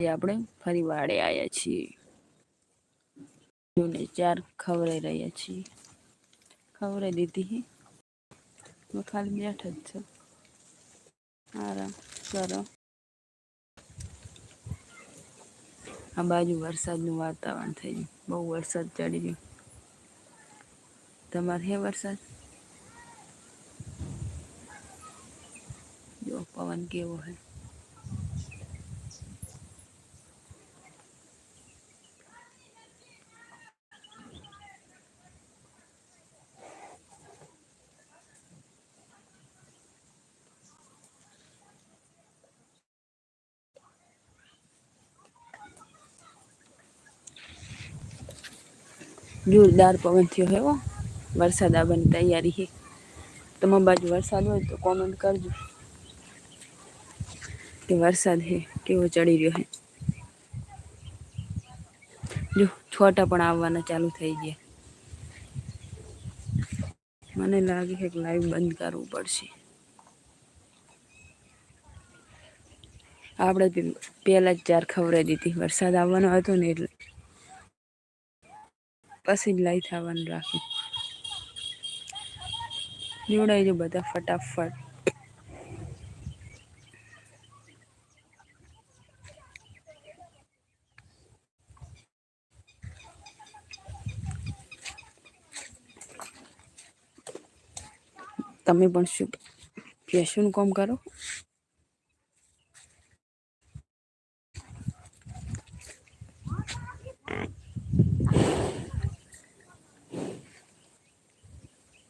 આપણે ફરી વાડે આવ્યા છીએ જોને ચાર ખવરાઈ રહ્યા છીએ ખવરાઈ દીધી હું ખાલી બેઠા જ છું આરામ કરો આ બાજુ વરસાદનું વાતાવરણ થઈ ગયું બહુ વરસાદ ચડી ગયો તમારે હે વરસાદ જો પવન કેવો હે જોરદાર પવન થયો એવો વરસાદ આવવાની તૈયારી છે. તમારી બાજુ વરસાદ હોય તો કોમેન્ટ કરજો. કે વરસાદ હે કેવો ચડી રહ્યો હે જો, છોટા પણ આવવાના ચાલુ થઈ ગયા. મને લાગે છે કે લાઈવ બંધ કરવું પડશે. આપણે પહેલાં જ ચાર ખવડાવી દીધી. વરસાદ આવવાનો હતો ને એટલે પછી જ લાઈ થવાનું રાખી જોડાઈ જો બધા ફટાફટ તમે પણ શું ફેશન કોમ કરો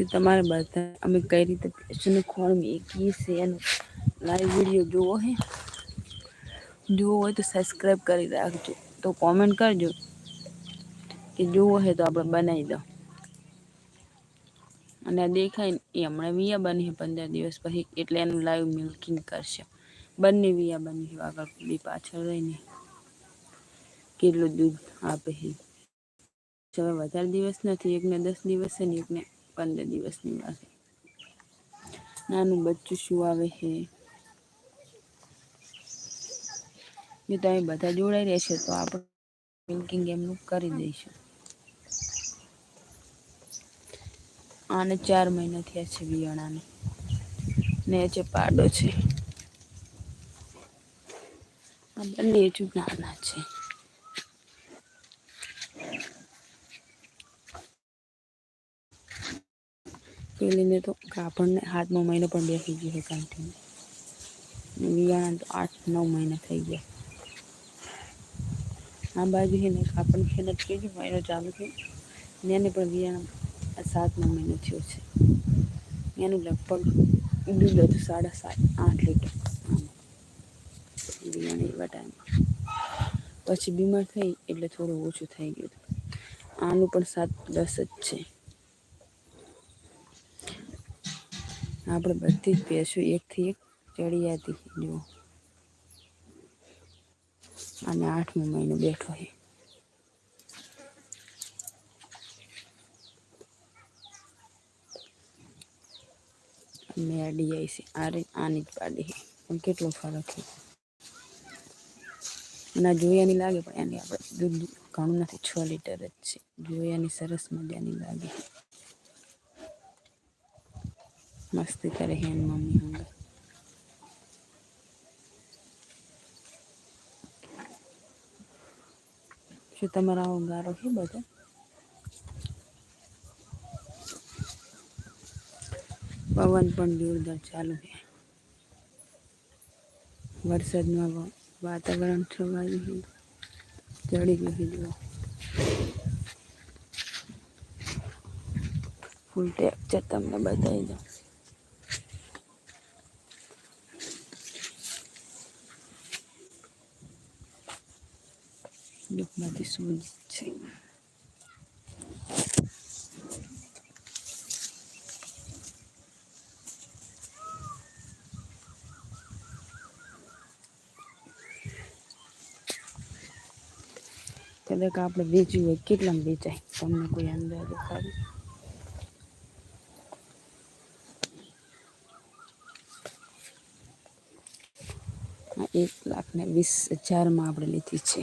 શું તમારે બધા અમે કઈ રીતે પેશનનું ખોળ મેકીએ છે અને લાઈવ વીડિયો જોવો હે. જોવો હોય તો સબસ્ક્રાઈબ કરી રાખજો. તો કોમેન્ટ કરજો કે જોવો હે તો આપણે બનાવી દો. અને દેખાય ને, એ હમણાં વિયા બની છે પંદર દિવસ પછી, એટલે એનું લાઈવ મિલ્કિંગ કરશે. બંને વિયા બની આગળ બી પાછળ રહીને. કેટલું દૂધ આપે છે હવે વધારે દિવસ નથી, એકને દસ દિવસ છે ને, એકને પંદર દિવસની વાત નાનું બચ્ચું શું આવે છે? જો તમે બધા જોડાઈ રહેશે તો આપણે મિલ્કિંગ એમનું કરી દઈશું. આને ચાર મહિના થયા છે બિયાણાને. ને છે પાડો છે. આ બંને નાના છે. પેલીને તો કાપડને હાથમાં મહિનો પણ બેસી ગયો છે કાંઠીને. વિયાણા તો આઠ નવ મહિના થઈ ગયા. આ બાજુ છે ને કાપડ ખેલ ત્રીજો મહિનો ચાલુ થયો ને એને પણ વિયાણા સાતમો મહિનો થયો છે. એનું લગભગ દૂધ હતું, સાડા સાત, આઠ લીટર. વિયાણા એવા ટાઈમમાં પછી બીમાર થઈ એટલે થોડું ઓછું થઈ ગયું આનું પણ સાત દસ જ છે. આપણે બધી જ ભેંસો એકથી એક ચડી હતી. જુઓ અને આઠમો મહિનો બેઠો છે. મેડી આવી છે. આ આની જ પાડી છે. પણ કેટલો ફરક છે. ના, જોયાની લાગે, પણ એની આપણે દૂધ ઘણું નથી, છ લીટર જ છે. જોયાની સરસ મજાની લાગે. મસ્તી કરે હે મમ્મી હંગા શું તમારા આવો ગારો છે બધા પવન પણ જોરદાર ચાલુ છે વરસાદમાં વાતાવરણ છવાયું છે ચડી ગયું છે જુઓ ફૂલ ટેક્ચર તમને બતાવી દઉં જો બધી સુવિધ છે કદાચ આપણે વેચ્યું હોય કેટલામાં વેચાય તમને કોઈ અંદાજો ખરી એક લાખ ને વીસ હજારમાં આપણે લીધી છે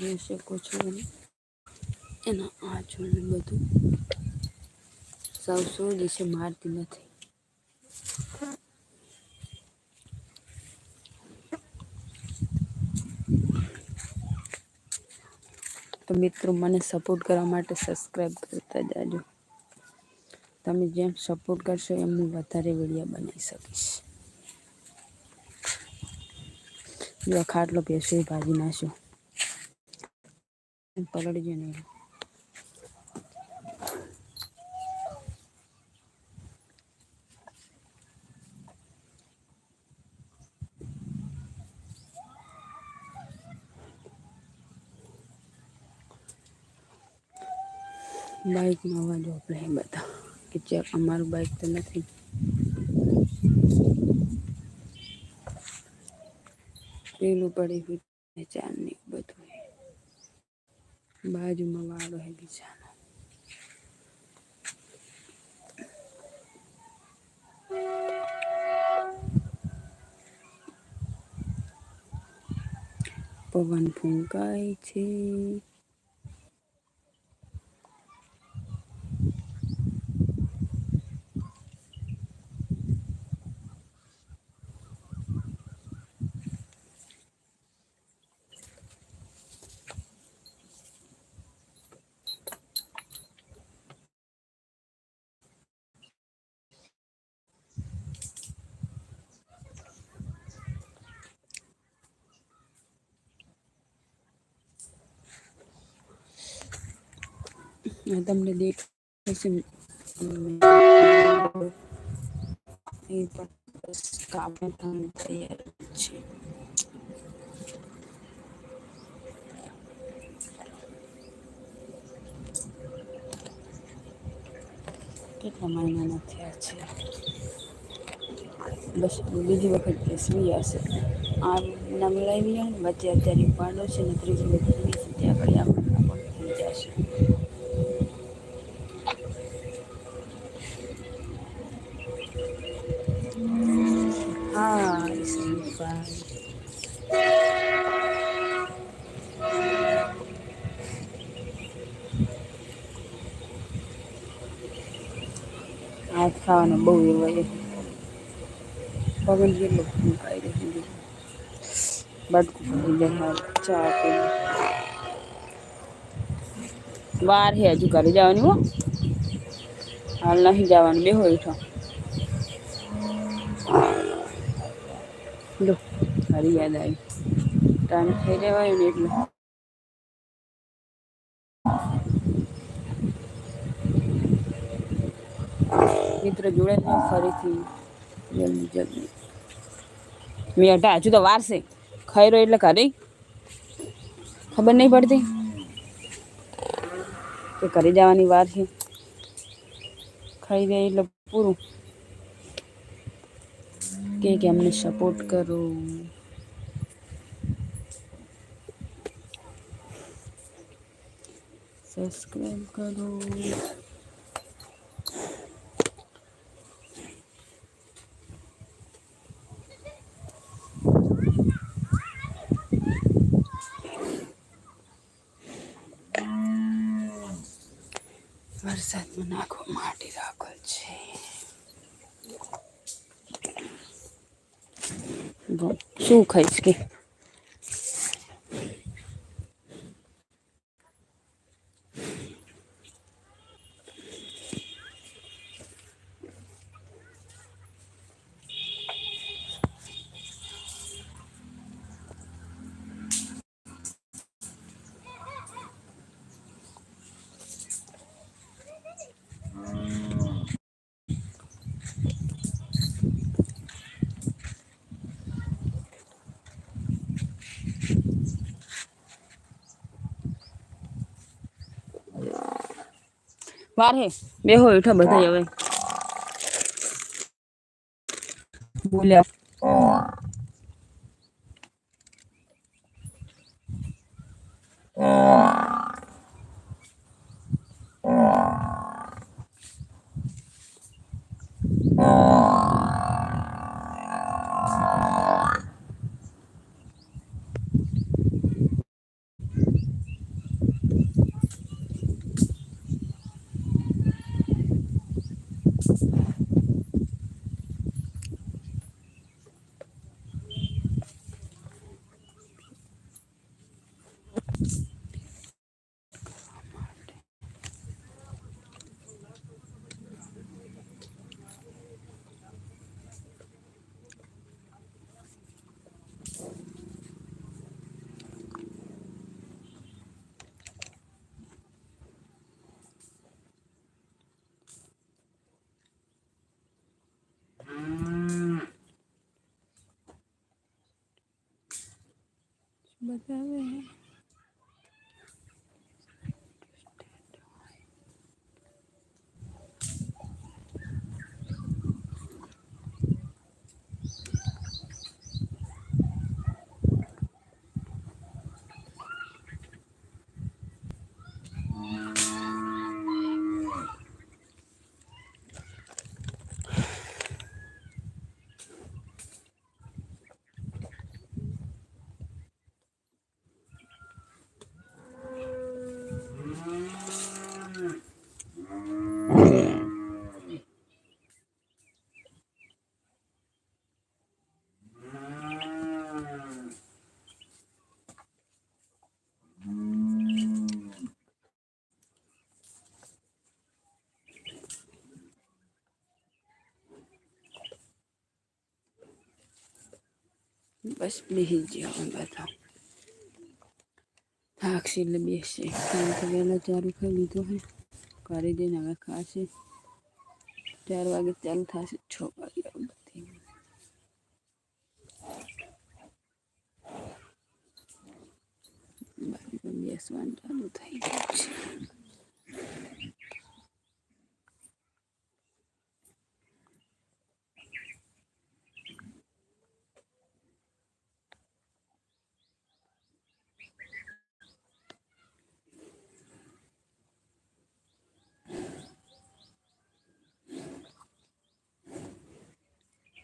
જોઈ શકો છો એના આંચળને બધું. સાવ સો દિવસે મારતી નથી. તો મિત્રો, મને સપોર્ટ કરવા માટે સબસ્ક્રાઈબ કરતા જાજો. તમે જેમ સપોર્ટ કરશો, એમ હું વધારે વીડિયો બનાવી શકીશ. જો ખાટલો પેસો ભાજી નાખ્યો. પલળજો નહીં બાઇકનો અવાજ આપણે બધા કે ચેક અમારું બાઇક તો નથી પેલું પડી ગયું ચાંદની બધું બાજુમાં વાળો હે બીજાનો. પવન ફૂંકાય છે. તમને દેખાશે એ પણ બસ કામ થવાનું તૈયાર છે કેટલા મહિનાના થયા છે બસ બીજી વખત બેસવી હશે આ ના મેળાવી ને વચ્ચે અત્યારે પાડો છે ને ત્રીજી વખત ત્યાં આગળ આપણે થઈ જશે હાથ ખાવાનો બહુ એવો એ પગન જેટલો ફૂંકાઈ રહ્યું બટકું ચા આપી વાર હે હજુ ઘરે જવાની હો હાલ નહીં જવાનું બેહો હેઠો લો ફરી યાદ આવી ટાઈમ થઈ રહેવાય ને એટલે મિત્ર જોડે જ ફરીથી જલ્દી જલ્દી મેં અઢા હજુ તો વાર છે ખાઈ રહ્યો એટલે ઘરે ખબર નહીં પડતી કે ઘરે જવાની વાર છે ખાઈ જાય એટલે પૂરું કે કે અમને સપોર્ટ કરો સબસ્ક્રાઈબ કરો શું ખાઈશ કે વાર હે. બેહો હેઠા બધા હવે. બોલ્યા. બતાવે બસ બેસી ગયા અમે બધા થાકશે એટલે બેસશે કારણ કે વહેલા ચાલુ ખાઈ લીધો હે કરી દઈને હવે ખાશે ચાર વાગે ચાલુ થશે છ વાગે બધી બેસવાનું ચાલુ થઈ ગયું છે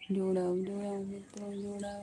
Vô đâu vô đâu vô đâu.